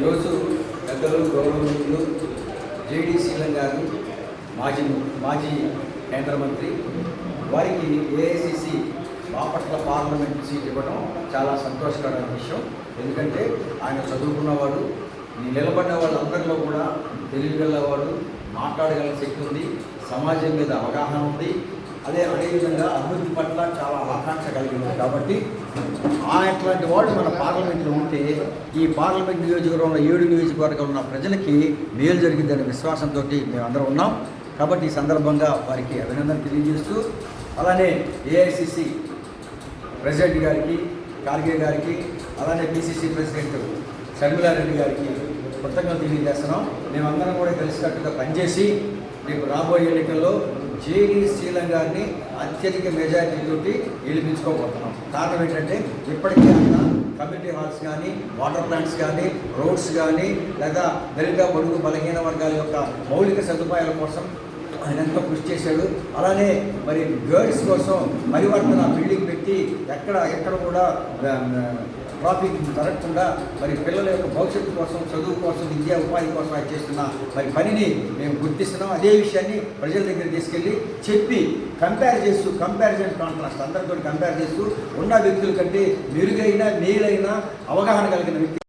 ఈరోజు పెద్దలు గౌరవనీయులు జేడీ సీలం గారు మాజీ మాజీ కేంద్ర మంత్రి వారికి ఏఐసిసి బాపట్ల పార్లమెంట్ సీట్ ఇవ్వడం చాలా సంతోషకరమైన విషయం. ఎందుకంటే ఆయన చదువుకున్నవాడు నిలబడ్డ వాళ్ళందరిలో కూడా తెలివిగలవాడు మాట్లాడగల శక్తి ఉంది సమాజం మీద అవగాహన ఉంది. అదే అదేవిధంగా అభివృద్ధి పట్ల చాలా ఆకాంక్ష కలిగి ఉంది కాబట్టి అట్లాంటి వాళ్ళు మన పార్లమెంట్లో ఉంటే ఈ పార్లమెంట్ నియోజకవర్గంలో ఏడు నియోజకవర్గాలు ఉన్న ప్రజలకి మేలు జరిగిందనే విశ్వాసంతో మేమందరం ఉన్నాం. కాబట్టి ఈ సందర్భంగా వారికి అభినందన తెలియజేస్తూ అలానే ఏఐసిసి ప్రెసిడెంట్ గారికి ఖార్గే గారికి అలానే పిసిసి ప్రెసిడెంట్ షర్మిలారెడ్డి గారికి కృతజ్ఞతలు తెలియజేస్తున్నాం. మేమందరం కూడా కలిసికట్టుగా పనిచేసి రేపు రాబోయే ఎన్నికల్లో జేడీ శ్రీలం గారిని అత్యధిక మెజారిటీతో గెలిపించుకోబోతున్నాం. కారణం ఏంటంటే ఇప్పటికే ఆయన కమ్యూనిటీ హాల్స్ కానీ వాటర్ ప్లాంట్స్ కానీ రోడ్స్ కానీ లేదా దళిత బడుగు బలహీన వర్గాల యొక్క మౌలిక సదుపాయాల కోసం ఆయన ఎంతో కృషి చేశాడు. అలానే మరి గర్ల్స్ కోసం పరివర్తన బిల్డింగ్ పెట్టి ఎక్కడ ఎక్కడ కూడా ట్రాఫిక్ జరగకుండా మరి పిల్లల యొక్క భవిష్యత్తు కోసం చదువు కోసం విద్యా ఉపాధి కోసం ఆయన చేస్తున్న మరి పనిని మేము గుర్తిస్తున్నాం. అదే విషయాన్ని ప్రజల దగ్గర తీసుకెళ్ళి చెప్పి కంపేర్ చేస్తూ కంపారిజన్ కాంట్రాస్ట్ అందరితో కంపేర్ చేస్తూ ఉన్న వ్యక్తుల కంటే మెరుగైన మేలైన అవగాహన కలిగిన వ్యక్తి